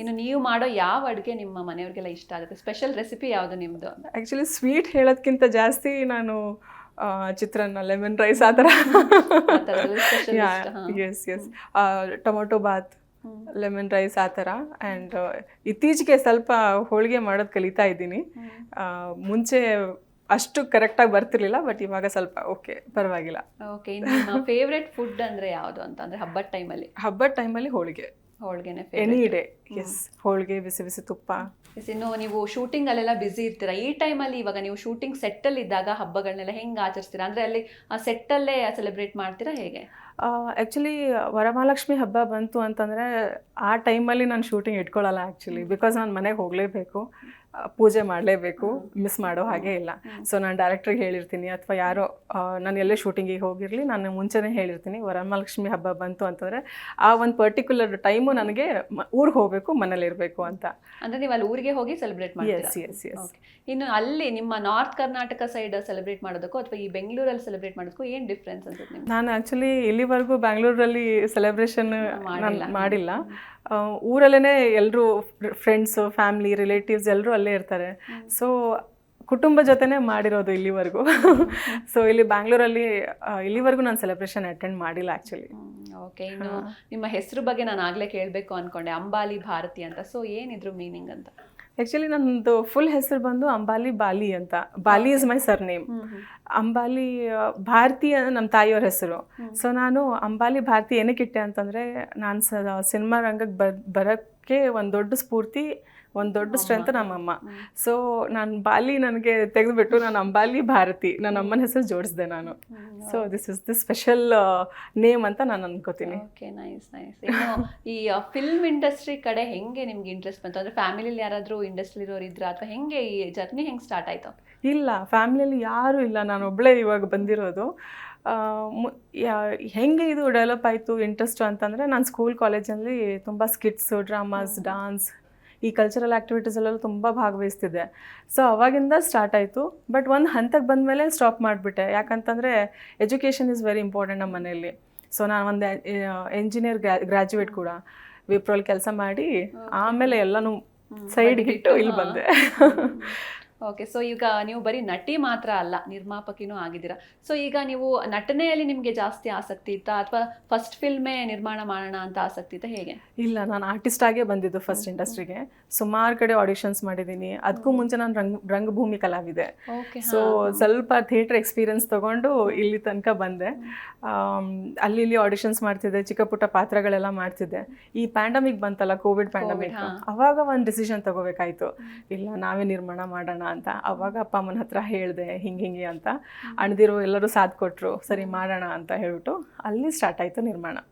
ಇನ್ನು ನೀವು ಮಾಡೋ ಯಾವ ಅಡುಗೆ ನಿಮ್ಮ ಮನೆಯವ್ರಿಗೆಲ್ಲ ಇಷ್ಟ ಆಗುತ್ತೆ? ಸ್ಪೆಷಲ್ ರೆಸಿಪಿ ಯಾವುದು ನಿಮ್ಮದು ಆ್ಯಕ್ಚುಲಿ ಸ್ವೀಟ್ ಹೇಳೋದ್ಕಿಂತ ಜಾಸ್ತಿ ನಾನು ಚಿತ್ರಾನ್ನ ಲೆಮನ್ ರೈಸ್ ಆ ಥರ. Yes yes tomato bath lemon rice ಆ ಥರ. ಆ್ಯಂಡ್ ಇತ್ತೀಚೆಗೆ ಸ್ವಲ್ಪ ಹೋಳಿಗೆ ಮಾಡೋದು ಕಲಿತಾ ಇದ್ದೀನಿ. ಮುಂಚೆ ಅಷ್ಟು ಕರೆಕ್ಟಾಗಿ ಬರ್ತಿರ್ಲಿಲ್ಲ ಬಟ್ ಇವಾಗ ಸ್ವಲ್ಪ ಓಕೆ ಪರವಾಗಿಲ್ಲ. ಓಕೆ ಫೇವ್ರೆಟ್ ಫುಡ್ ಅಂದ್ರೆ ಯಾವುದು ಅಂತ ಅಂದ್ರೆ ಹಬ್ಬದ ಟೈಮಲ್ಲಿ ಹಬ್ಬದ ಟೈಮಲ್ಲಿ ಹೋಳಿಗೆ. ಹೋಳ್ಗೆನೆ ಎನಿ ಡೇ ಎಸ್ ಹೋಳಿಗೆ ಬಿಸಿ ಬಿಸಿ ತುಪ್ಪ. ಎಸ್ ಇನ್ನು ನೀವು ಶೂಟಿಂಗ್ ಅಲ್ಲೆಲ್ಲ ಬ್ಯುಸಿ ಇರ್ತೀರಾ? ಈ ಟೈಮಲ್ಲಿ ಇವಾಗ ನೀವು ಶೂಟಿಂಗ್ ಸೆಟ್ಟಲ್ಲಿ ಇದ್ದಾಗ ಹಬ್ಬಗಳನ್ನೆಲ್ಲ ಹೆಂಗೆ ಆಚರಿಸ್ತೀರಾ? ಅಂದರೆ ಅಲ್ಲಿ ಆ ಸೆಟ್ಟಲ್ಲೇ ಸೆಲೆಬ್ರೇಟ್ ಮಾಡ್ತೀರಾ ಹೇಗೆ? ಆ್ಯಕ್ಚುಲಿ ವರಮಹಾಲಕ್ಷ್ಮಿ ಹಬ್ಬ ಬಂತು ಅಂತಂದರೆ ಆ ಟೈಮಲ್ಲಿ ನಾನು ಶೂಟಿಂಗ್ ಇಟ್ಕೊಳ್ಳಲ್ಲ ಆ್ಯಕ್ಚುಲಿ ಬಿಕಾಸ್ ನಾನು ಮನೆಗೆ ಹೋಗಲೇಬೇಕು. ಪೂಜೆ ಮಾಡಲೇಬೇಕು ಮಿಸ್ ಮಾಡೋ ಹಾಗೆ ಇಲ್ಲ. ಸೊ ನಾನು ಡೈರೆಕ್ಟ್ರಿಗೆ ಹೇಳಿರ್ತೀನಿ ಅಥವಾ ಯಾರೋ ನಾನು ಎಲ್ಲೇ ಶೂಟಿಂಗಿಗೆ ಹೋಗಿರಲಿ ನಾನು ಮುಂಚೆನೇ ಹೇಳಿರ್ತೀನಿ ವರಮಹಾಲಕ್ಷ್ಮಿ ಹಬ್ಬ ಬಂತು ಅಂತಂದರೆ ಆ ಒಂದು ಪರ್ಟಿಕ್ಯುಲರ್ ಟೈಮು ನನಗೆ ಊರಿಗೆ ಹೋಗಬೇಕು ಮನೇಲಿರಬೇಕು ಅಂತ. ಅಂದ್ರೆ ನೀವು ಅಲ್ಲಿ ಊರಿಗೆ ಹೋಗಿ ಸೆಲೆಬ್ರೇಟ್ ಮಾಡಿ ಎಸ್ ಎಸ್ ಎಸ್. ಇನ್ನು ಅಲ್ಲಿ ನಿಮ್ಮ ನಾರ್ತ್ ಕರ್ನಾಟಕ ಸೈಡ್ ಸೆಲೆಬ್ರೇಟ್ ಮಾಡೋದಕ್ಕೂ ಅಥವಾ ಈ ಬೆಂಗಳೂರಲ್ಲಿ ಸೆಲೆಬ್ರೇಟ್ ಮಾಡೋದಕ್ಕೂ ಏನ್ ಡಿಫ್ರೆನ್ಸ್ ಅಂತ ನಾನು ಆ್ಯಕ್ಚುಲಿ ಇಲ್ಲಿವರೆಗೂ ಬ್ಯಾಂಗ್ಳೂರಲ್ಲಿ ಸೆಲೆಬ್ರೇಷನ್ ಮಾಡಿಲ್ಲ. ಊರಲ್ಲೇ ಎಲ್ಲರೂ ಫ್ರೆಂಡ್ಸು ಫ್ಯಾಮಿಲಿ ರಿಲೇಟಿವ್ಸ್ ಎಲ್ಲರೂ ಅಲ್ಲೇ ಇರ್ತಾರೆ. ಸೊ ಕುಟುಂಬ ಜೊತೆನೇ ಮಾಡಿರೋದು ಇಲ್ಲಿವರೆಗೂ. ಸೊ ಇಲ್ಲಿ ಬ್ಯಾಂಗ್ಳೂರಲ್ಲಿ ಇಲ್ಲಿವರೆಗೂ ನಾನು ಸೆಲೆಬ್ರೇಷನ್ ಅಟೆಂಡ್ ಮಾಡಿಲ್ಲ ಆ್ಯಕ್ಚುಲಿ ಓಕೆ ಇನ್ನು ನಿಮ್ಮ ಹೆಸರು ಬಗ್ಗೆ ನಾನು ಆಗ್ಲೇ ಕೇಳಬೇಕು ಅನ್ಕೊಂಡೆ. ಅಂಬಾಲಿ ಭಾರತಿ ಅಂತ. ಸೊ ಏನಿದ್ರು ಮೀನಿಂಗ್ ಅಂತ? ಆ್ಯಕ್ಚುಲಿ ನಂದು ಫುಲ್ ಹೆಸರು ಬಂದು ಅಂಬಾಲಿ ಬಾಲಿ ಅಂತ. Bali is my surname Ambali Bharatiya Bharati ನಮ್ಮ ತಾಯಿಯವ್ರ ಹೆಸರು. ಸೊ ನಾನು ಅಂಬಾಲಿ ಭಾರತಿ ಏನಕ್ಕೆ ಇಟ್ಟೆ ಅಂತಂದರೆ ನಾನು ಸ ಸಿನಿಮಾ ರಂಗಕ್ಕೆ ಬರ್ ಬರೋಕ್ಕೆ ಒಂದು ದೊಡ್ಡ ಸ್ಫೂರ್ತಿ ಒಂದು ದೊಡ್ಡ ಸ್ಟ್ರೆಂತ್ ನಮ್ಮಮ್ಮ. ಸೊ ನಾನು ಬಾಲಿ ನನಗೆ ತೆಗೆದುಬಿಟ್ಟು ನಾನು ಅಂಬಾಲಿ ಭಾರತಿ ನನ್ನ ಅಮ್ಮನ ಹೆಸರು ಜೋಡಿಸಿದೆ ನಾನು. So this is the special name ಅಂತ ನಾನು ಅನ್ಕೋತೀನಿ. ಓಕೆ ನೈಸ್ ನೈಸ್ ಈ ಫಿಲ್ಮ್ ಇಂಡಸ್ಟ್ರಿ ಕಡೆ ಹೆಂಗೆ ನಿಮ್ಗೆ ಇಂಟ್ರೆಸ್ಟ್ ಬಂತು? ಅಂದ್ರೆ ಫ್ಯಾಮಿಲಿಲಿ ಯಾರಾದರೂ ಇಂಡಸ್ಟ್ರಿ ಇರೋರು ಇದ್ರ? ಅಥವಾ ಹೆಂಗೆ ಈ ಜರ್ನಿ ಹೆಂಗೆ ಸ್ಟಾರ್ಟ್ ಆಯ್ತು? ಇಲ್ಲ ಫ್ಯಾಮಿಲಿಯಲ್ಲಿ ಯಾರೂ ಇಲ್ಲ. ನಾನು ಒಬ್ಬಳೇ ಇವಾಗ ಬಂದಿರೋದು. ಹೆಂಗೆ ಇದು ಡೆವಲಪ್ ಆಯಿತು ಇಂಟ್ರೆಸ್ಟು ಅಂತಂದರೆ ನಾನು ಸ್ಕೂಲ್ ಕಾಲೇಜಲ್ಲಿ ತುಂಬ ಸ್ಕಿಟ್ಸು ಡ್ರಾಮಾಸ್ ಡಾನ್ಸ್ ಈ ಕಲ್ಚರಲ್ ಆ್ಯಕ್ಟಿವಿಟೀಸಲ್ಲೆಲ್ಲ ತುಂಬ ಭಾಗವಹಿಸ್ತಿದ್ದೆ. ಸೊ ಅವಾಗಿಂದ ಸ್ಟಾರ್ಟ್ ಆಯಿತು. ಬಟ್ ಒಂದು ಹಂತಕ್ಕೆ ಬಂದಮೇಲೆ ಸ್ಟಾಪ್ ಮಾಡಿಬಿಟ್ಟೆ. ಯಾಕಂತಂದರೆ ಎಜುಕೇಷನ್ ಇಸ್ ವೆರಿ ಇಂಪಾರ್ಟೆಂಟ್ ನಮ್ಮ ಮನೆಯಲ್ಲಿ. ಸೊ ನಾನು ಒಂದು ಎಂಜಿನಿಯರ್ ಗ್ರ್ಯಾಜುಯೇಟ್ ಕೂಡ. ವಿಪ್ರೋಲ್ ಕೆಲಸ ಮಾಡಿ ಆಮೇಲೆ ಎಲ್ಲನೂ ಸೈಡ್ಗಿಟ್ಟು ಇಲ್ಲಿ ಬಂದೆ. ಓಕೆ ಸೊ ಈಗ ನೀವು ಬರೀ ನಟಿ ಮಾತ್ರ ಅಲ್ಲ ನಿರ್ಮಾಪಕಿನೂ ಆಗಿದ್ದೀರಾ. ಸೊ ಈಗ ನೀವು ನಟನೆಯಲ್ಲಿ ನಿಮಗೆ ಜಾಸ್ತಿ ಆಸಕ್ತಿ ಇತ್ತಾ? ಅಥವಾ ಫಸ್ಟ್ ಫಿಲ್ಮೇ ನಿರ್ಮಾಣ ಮಾಡೋಣ ಅಂತ ಆಸಕ್ತಿ ಇತ್ತಾ? ಹೇಗೆ? ಇಲ್ಲ ನಾನು ಆರ್ಟಿಸ್ಟ್ ಆಗೇ ಬಂದಿದ್ದು ಫಸ್ಟ್ ಇಂಡಸ್ಟ್ರಿಗೆ ಸುಮಾರು ಕಡೆ ಆಡಿಷನ್ಸ್ ಮಾಡಿದ್ದೀನಿ. ಅದಕ್ಕೂ ಮುಂಚೆ ನಾನು ರಂಗ ರಂಗಭೂಮಿ ಕಲಾವಿದೆ. ಸೊ ಸ್ವಲ್ಪ ಥಿಯೇಟರ್ ಎಕ್ಸ್ಪೀರಿಯನ್ಸ್ ತಗೊಂಡು ಇಲ್ಲಿ ತನಕ ಬಂದೆ. ಅಲ್ಲಿ ಇಲ್ಲಿ ಆಡಿಷನ್ಸ್ ಮಾಡ್ತಿದ್ದೆ ಚಿಕ್ಕ ಪುಟ್ಟ ಪಾತ್ರಗಳೆಲ್ಲ ಮಾಡ್ತಿದ್ದೆ. ಈ ಪ್ಯಾಂಡಮಿಕ್ ಬಂತಲ್ಲ ಕೋವಿಡ್ ಪ್ಯಾಂಡಮಿಕ್ ಅವಾಗ ಒಂದು ಡಿಸಿಷನ್ ತಗೋಬೇಕಾಯ್ತು. ಇಲ್ಲ ನಾವೇ ನಿರ್ಮಾಣ ಮಾಡೋಣ ಅಂತ ಅವಾಗ ಅಪ್ಪ ಅಮ್ಮನ ಹತ್ರ ಹೇಳಿದೆ ಹಿಂಗೆ ಹಿಂಗೆ ಅಂತ. ಅಣ್ದಿರು ಎಲ್ಲರೂ ಸಾಥ್ ಕೊಟ್ಟರು ಸರಿ ಮಾಡೋಣ ಅಂತ ಹೇಳ್ಬಿಟ್ಟು ಅಲ್ಲಿ ಸ್ಟಾರ್ಟ್ ಆಯಿತು ನಿರ್ಮಾಣ.